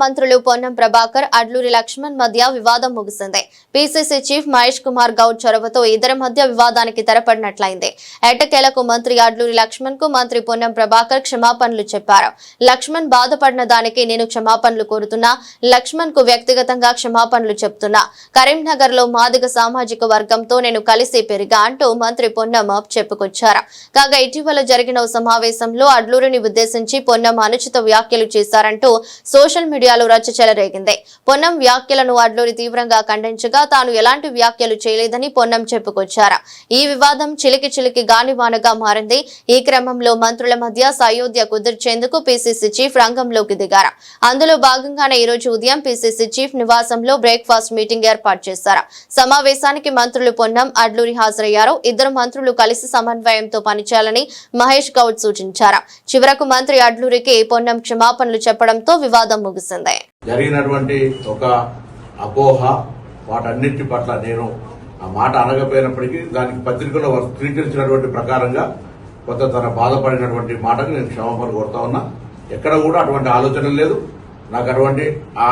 మంత్రులు పొన్నం ప్రభాకర్ అడ్లూరి లక్ష్మణ్ మధ్య వివాదం ముగిసింది. పీసీసీ చీఫ్ మహేష్ కుమార్ గౌడ్ చొరవతో ఇద్దరి మధ్య వివాదానికి తెరపడినట్లయింది. ఎట్టకేలకు మంత్రి అడ్లూరి లక్ష్మణ్కు మంత్రి పొన్నం ప్రభాకర్ క్షమాపణలు చెప్పారు. లక్ష్మణ్ బాధపడిన దానికి నేను క్షమాపణలు కోరుతున్నా లక్ష్మణ్కు వ్యక్తిగతంగా క్షమాపణలు చెప్తున్నా. కరీంనగర్లో మాదిగ సామాజిక వర్గంతో నేను కలిసి పెరిగా అంటూ మంత్రి పొన్నం చెప్పుకొచ్చారు. కాగా ఇటీవల జరిగిన సమావేశంలో అడ్లూరిని ఉద్దేశించి పొన్నం అనుచిత వ్యాఖ్యలు చేశారంటూ సోషల్ మీడియాలో రచ్చ చెలరేగింది. పొన్నం వ్యాఖ్యలను అడ్లూరి తీవ్రంగా ఖండించగా తాను ఎలాంటి వ్యాఖ్యలు చేయలేదని పొన్నం చెప్పుకొచ్చారు. ఈ వివాదం చిలికి చిలికి గాలివానగా మారింది. ఈ క్రమంలో మంత్రుల మధ్య సయోధ్య కుదిర్చేందుకు పీసీసీ చీఫ్ రంగంలోకి దిగారు. అందులో భాగంగానే ఈ రోజు ఉదయం పీసీసీ చీఫ్ నివాసంలో బ్రేక్ఫాస్ట్ మీటింగ్ ఏర్పాటు చేశారు. సమావేశానికి మంత్రులు పొన్నం అడ్లూరి హాజరయ్యారు. ఇద్దరు మంత్రులు కలిసి సమన్వయంతో పనిచేయాలని మహేష్ గౌడ్ సూచించారు. చివరకు మంత్రి అడ్లూరికి పొన్నం క్షమాపణలు చెప్పడంతో వివాదం ముగిసింది. జరిగినటువంటి ఒక అపోహ వాటన్నిటి పట్ల నేను ఆ మాట అనగపోయినప్పటికీ దానికి పత్రికలో స్వీకరించినటువంటి ప్రకారంగా కొంత తన బాధపడినటువంటి మాటకు నేను క్షమాపణ కోరుతా ఉన్నా. ఎక్కడ కూడా అటువంటి ఆలోచన లేదు. నాకు అటువంటి ఆ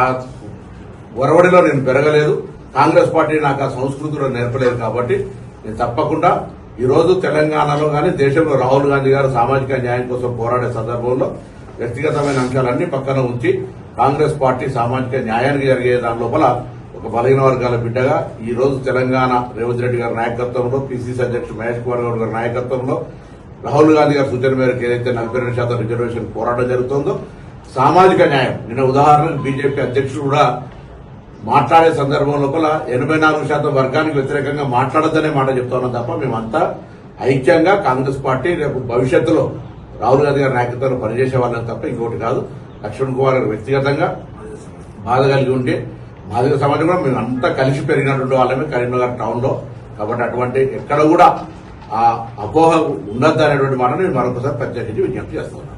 ఒరవడిలో నేను పెరగలేదు. కాంగ్రెస్ పార్టీ నాకు ఆ సంస్కృతిలో నేర్పలేదు కాబట్టి నేను తప్పకుండా ఈరోజు తెలంగాణలో కానీ దేశంలో రాహుల్ గాంధీ గారు సామాజిక న్యాయం కోసం పోరాడే సందర్భంలో వ్యక్తిగతమైన అంశాలన్నీ పక్కన ఉంచి కాంగ్రెస్ పార్టీ సామాజిక న్యాయానికి జరిగే దాని లోపల ఒక బలహీన వర్గాల బిడ్డగా ఈ రోజు తెలంగాణ రేవంత్ రెడ్డి గారి నాయకత్వంలో పిసిసి అధ్యక్షుడు మహేష్ కుమార్ గౌడ్ గారి నాయకత్వంలో రాహుల్ గాంధీ గారి సూచన మేరకు ఏదైతే నలభై రెండు శాతం రిజర్వేషన్ పోరాటం జరుగుతుందో సామాజిక న్యాయం. నిన్న ఉదాహరణకు బీజేపీ అధ్యక్షుడు కూడా మాట్లాడే సందర్భం లోపల ఎనభై నాలుగు శాతం వర్గానికి వ్యతిరేకంగా మాట్లాడద్దనే మాట చెప్తా ఉన్నాం తప్ప మేమంతా ఐక్యంగా కాంగ్రెస్ పార్టీ రేపు భవిష్యత్తులో రాహుల్ గాంధీ గారి నాయకత్వంలో పనిచేసే వాళ్ళని తప్ప ఇంకోటి కాదు. లక్ష్మణ్ కుమార్ గారు వ్యక్తిగతంగా బాధ కలిగి ఉంటే బాధిత సమాజం కూడా మేము అంతా కలిసి పెరిగినటువంటి వాళ్ళమే కరీంనగర్ టౌన్లో కాబట్టి అటువంటి ఎక్కడ కూడా ఆ అపోహ ఉండద్దు అనేటువంటి మాట నేను మరొకసారి ప్రత్యేకించి విజ్ఞప్తి చేస్తున్నాను.